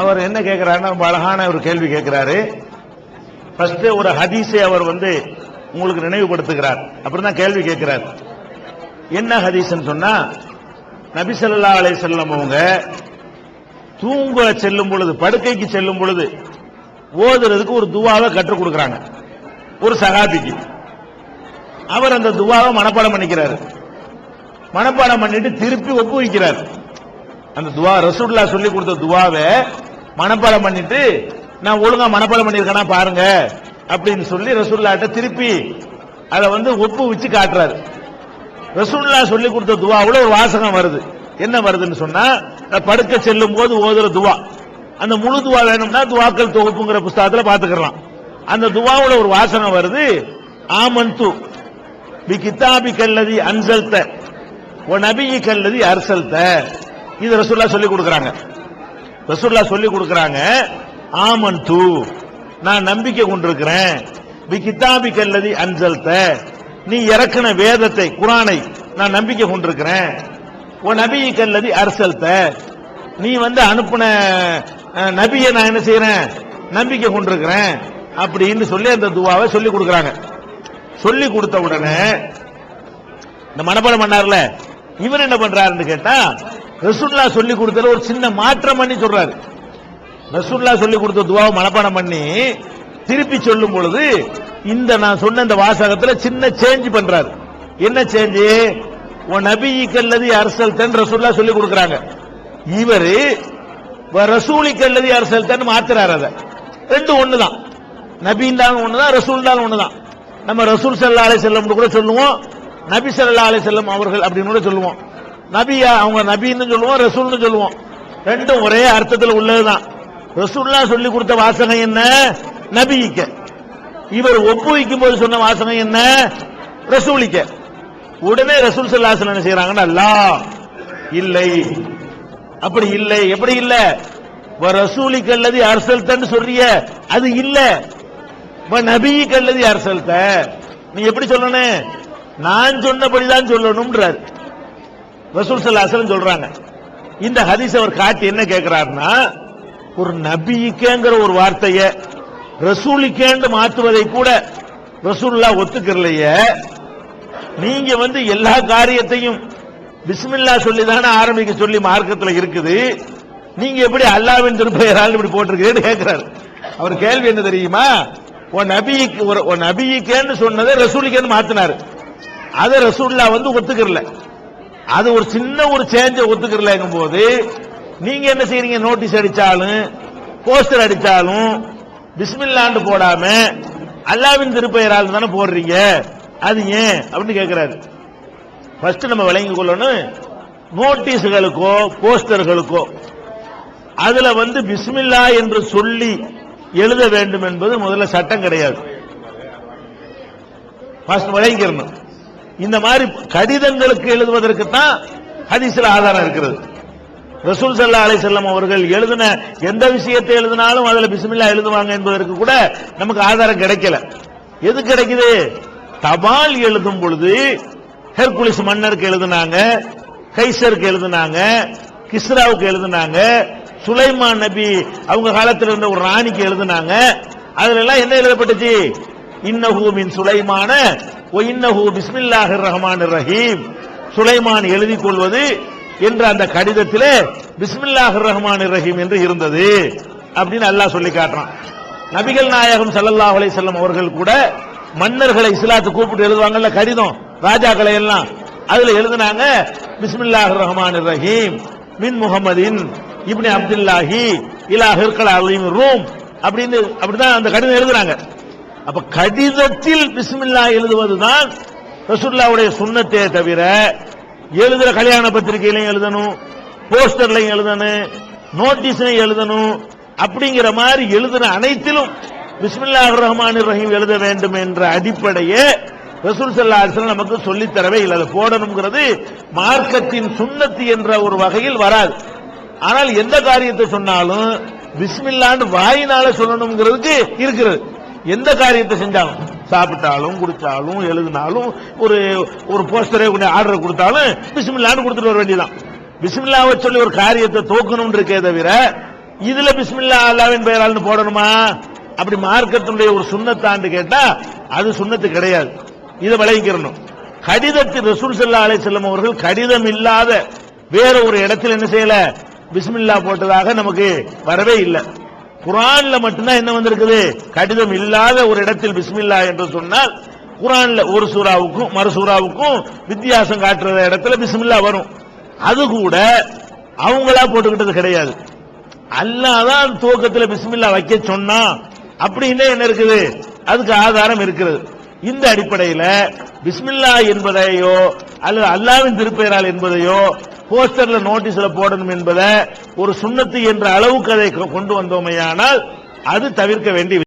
அவர் என்ன கேட்கிறாருன்னா ரொம்ப அழகான ஒரு கேள்வி கேட்கிறாரு ஃபர்ஸ்ட் ஒரு ஹதீஸை அவர் வந்து உங்களுக்கு நினைவுபடுத்துகிறார். அப்புறம் தான் கேள்வி கேட்கிறார் என்ன ஹதீஸ்னு சொன்னா நபிசல்லா அலை செல்லம் அவங்க தூங்க செல்லும் பொழுது படுக்கைக்கு செல்லும் பொழுது ஓதுறதுக்கு ஒரு துவாவை கற்றுக் கொடுக்குறாங்க. ஒரு சகாபிக்கு. அவர் அந்த துவாவை மனப்பாடம் பண்ணிக்கிறாரு. மனப்பாடம் பண்ணிட்டு திருப்பி ஒப்புவிக்கிறார். அந்த துவா ரசூல்லா சொல்லி கொடுத்த துவாவை மனப்பாடம் பண்ணிட்டு நான் ஒழுங்கா மனப்பாடம் பண்ணிருக்கேனா பாருங்க அப்படின்னு சொல்லி ரசூல்லாட்ட திருப்பி அதை வந்து ஒப்புவிச்சு காட்டுறாரு. ரசூல்லா சொல்லி கொடுத்த துவாவில் ஒரு வாசகம் வருது. என்ன வருதுன்னு சொன்னா நான் படுக்க செல்லும் போது ஓதுற துவா. அந்த முழு துவா வேணும்னா துவாக்கள் தொகுப்புங்கிற புஸ்தகத்தில் பாத்துக்கலாம். அந்த துவாவில் ஒரு வாசகம் வருது ஆமந்து பி கிதாபி கல்லதி அன்சல்த ஓ நபியி கல்லதி அர்சல்த. இது ரசூல்லா சொல்லி கொடுக்குறாங்க. ரசூல்லா சொல்லி கொடுக்கறாங்க. ஆமன் தூ நான் நம்பிக்கை கொண்டிருக்கிறேன். பி கிதாபி கல்லதி அஞ்சல்த நீ இறக்கின வேதத்தை குரானை நான் நம்பிக்கை கொண்டிருக்கிறேன். உன் நபி கல்லதி அரசல்த. நீ வந்து அனுப்பின நபியை நான் என்ன செய்யறேன் நம்பிக்கை கொண்டிருக்கிறேன். அப்படின்னு சொல்லி அந்த துவாவை சொல்லி கொடுக்கறாங்க. சொல்லி கொடுத்த உடனே இந்த மனப்பாடம் பண்ணார்ல இவர் என்ன பண்றாருன்னு கேட்டா ரசூல்லா சொல்லி கொடுத்தது ஒரு சின்ன மாற்றம் பண்ணி சொல்றாரு. ரசூல்லா சொல்லி கொடுத்த துவாவை மனப்பாடம் பண்ணி திருப்பி சொல்லும் பொழுது இந்த நான் சொன்ன இந்த வாசகத்துல சின்ன சேஞ்ச் பண்றாரு. என்ன சேஞ்ச் உன் நபிக்கல்லதி அரசல் தன் ரசூல்லா சொல்லி கொடுக்குறாங்க. இவரு ரசூலிக்கல்லதி அரசல் தன் மாத்துறாரு அதை. ரெண்டும் ஒண்ணுதான். ரசூல் ஒண்ணுதான் ஒன்று ஒண்ணுதான். நம்ம ரசூல் சல்லா அலை செல்லம் கூட சொல்லுவோம் நபி சல்லா அலை செல்லம் அவர்கள் அப்படின்னு கூட சொல்லுவோம். நபியா அவங்க நபின்னு சொல்லுவோம் ரசூல்னு சொல்லுவோம். ரெண்டும் ஒரே அர்த்தத்தில் உள்ளதுதான். ரசூல்லா சொல்லி கொடுத்த வாசனை என்ன? நபிக்க இவர் ஒப்புவிக்கும் போது சொன்ன வாசனை என்ன? ரசூலிக்க. உடனே ரசூல் சல்லாசன் என்ன செய்யறாங்கன்னா அல்லாஹ் இல்லை. அப்படி இல்லை எப்படி இல்ல? ரசூலிக்கு அல்லது அரசல்தன்னு சொல்றிய அது இல்ல. நபிக்கு அல்லது அரசல்த. நீ எப்படி சொல்லணும்? நான் சொன்னபடிதான் சொல்லணும்ன்றார். ரசூல் சல்லாசலம் சொல்றாங்க. இந்த ஹதீஸ் அவர் காட்டி என்ன கேட்கிறாருன்னா ஒரு நபிக்கேங்கிற ஒரு வார்த்தைய ரசூலிக்கேன்னு மாத்துவதை கூட ரசூல்லா ஒத்துக்கிறலையே நீங்க வந்து எல்லா காரியத்தையும் பிஸ்மில்லா சொல்லி தானே ஆரம்பிக்க சொல்லி மார்க்கத்துல இருக்குது. நீங்க எப்படி அல்லாவின் திருப்பெயரால் இப்படி போட்டிருக்கிறேன்னு கேட்கிறாரு அவர் கேள்வி என்ன தெரியுமா? உன் நபிக்கு ஒரு உன் நபிக்கேன்னு சொன்னதை ரசூலிக்கேன்னு மாத்தினாரு. அதை ரசூல்லா வந்து ஒத்துக்கிறல. அது ஒரு சின்ன ஒரு சேஞ்ச ஒத்துக்கிறலங்கும் போது நீங்க என்ன செய்யறீங்க நோட்டீஸ் அடிச்சாலும் போஸ்டர் அடிச்சாலும் பிஸ்மில்லாண்டு போடாம அல்லாவின் திருப்பெயரால் தானே போடுறீங்க? அது ஏன்? அப்படின்னு கேட்கிறாரு ஃபர்ஸ்ட் நம்ம விளங்கி கொள்ளணும் நோட்டீஸுகளுக்கோ போஸ்டர்களுக்கோ அதுல வந்து பிஸ்மில்லா என்று சொல்லி எழுத வேண்டும் என்பது முதல்ல சட்டம் கிடையாது. விளங்கிடணும் இந்த மாதிரி கடிதங்களுக்கு எழுதுவதற்கு தான் ஹதீஸ்ல ஆதாரம் இருக்கிறது. ரசூல் சல்லா அலை செல்லம் அவர்கள் எழுதின எந்த விஷயத்தை எழுதினாலும் அதுல பிஸ்மில்லா எழுதுவாங்க என்பதற்கு கூட நமக்கு ஆதாரம் கிடைக்கல. எது கிடைக்குது? தபால் எழுதும் பொழுது ஹெர்குலிஸ் மன்னருக்கு எழுதினாங்க கைசருக்கு எழுதினாங்க கிஸ்ராவுக்கு எழுதினாங்க சுலைமான் நபி அவங்க காலத்தில் இருந்த ஒரு ராணிக்கு எழுதினாங்க. அதுல எல்லாம் என்ன எழுதப்பட்டுச்சு? இன்னஹூமின் சுலைமான ஒ இன்னஹூ பிஸ்மில்லாஹிர் ரஹீம் சுலைமான் எழுதிக் கொள்வது என்ற அந்த கடிதத்திலே பிஸ்மில்லாஹிர் ரஹ்மான் ரஹீம் என்று இருந்தது அப்படின்னு அல்லாஹ் சொல்லி காட்டுறான். நபிகள் நாயகம் சல்லல்லாஹ் அலைஹி அவர்கள் கூட மன்னர்களை இஸ்லாத்து கூப்பிட்டு எழுதுவாங்கல்ல கடிதம் ராஜாக்களை எல்லாம். அதுல எழுதுனாங்க பிஸ்மில்லாஹிர் ரஹ்மான் ரஹீம் மின் முகமதின் இப்னி அப்துல்லாஹி இலா ஹிர்கல் அலீம் ரூம் அப்படின்னு அப்படிதான் அந்த கடிதம் எழுதுறாங்க அப்ப கடிதத்தில் பிஸ்மில்லா எழுதுவதுதான் ரசுல்லாவுடைய சுண்ணத்தே தவிர எழுதுற கல்யாண பத்திரிகையிலையும் எழுதணும் போஸ்டர்லையும் எழுதணும் நோட்டீஸ்லையும் எழுதணும் அப்படிங்கிற மாதிரி எழுதுன அனைத்திலும் பிஸ்மில்லா ரஹ்மான் ரஹீம் எழுத வேண்டும் என்ற அடிப்படையே ரசூல் சல்லா அலிஸ்லாம் நமக்கு சொல்லித் தரவே இல்லை. அதை போடணுங்கிறது மார்க்கத்தின் சுண்ணத்து என்ற ஒரு வகையில் வராது. ஆனால் எந்த காரியத்தை சொன்னாலும் பிஸ்மில்லான்னு வாயினால சொல்லணுங்கிறதுக்கு இருக்கிறது. எந்த காரியத்தை செஞ்சாலும் சாப்பிட்டாலும் குடிச்சாலும் எழுதினாலும் ஒரு ஒரு போஸ்டரே ஆர்டர் கொடுத்தாலும் பிஸ்மில்லான்னு கொடுத்துட்டு வர வேண்டியதான் பிஸ்மில்லாவை சொல்லி ஒரு காரியத்தை தோக்கணும் இருக்கே தவிர இதுல பிஸ்மில்லா அல்லாவின் பெயரால்னு போடணுமா? அப்படி மார்க்கத்தினுடைய ஒரு சுண்ணத்தாண்டு கேட்டா அது சுண்ணத்து கிடையாது. இதை விளங்கிக்கிறணும். கடிதத்தில் ரசூல் செல்லா அலை செல்லும் அவர்கள் கடிதம் இல்லாத வேற ஒரு இடத்துல என்ன செய்யல? பிஸ்மில்லா போட்டதாக நமக்கு வரவே இல்லை. குரான்ல மட்டும்தான் என்ன வந்திருக்குது? கடிதம் இல்லாத ஒரு இடத்தில் பிஸ்மில்லா என்று சொன்னால் குரான்ல ஒரு சூறாவுக்கும் மறு சூறாவுக்கும் வித்தியாசம் காட்டுற இடத்துல பிஸ்மில்லா வரும். அது கூட அவங்களா போட்டுக்கிட்டது கிடையாது. அல்லாதான் துவக்கத்தில் பிஸ்மில்லா வைக்க சொன்னா அப்படின்னு என்ன இருக்குது? அதுக்கு ஆதாரம் இருக்கிறது. இந்த அடிப்படையில் பிஸ்மில்லா என்பதையோ அல்லது அல்லாவின் திருப்பெயரால் என்பதையோ போஸ்டர்ல நோட்டீஸ்ல போடணும் என்பதை ஒரு சுண்ணத்து என்ற அளவுக்கு அதை கொண்டு வந்தோமையானால் அது தவிர்க்க வேண்டிய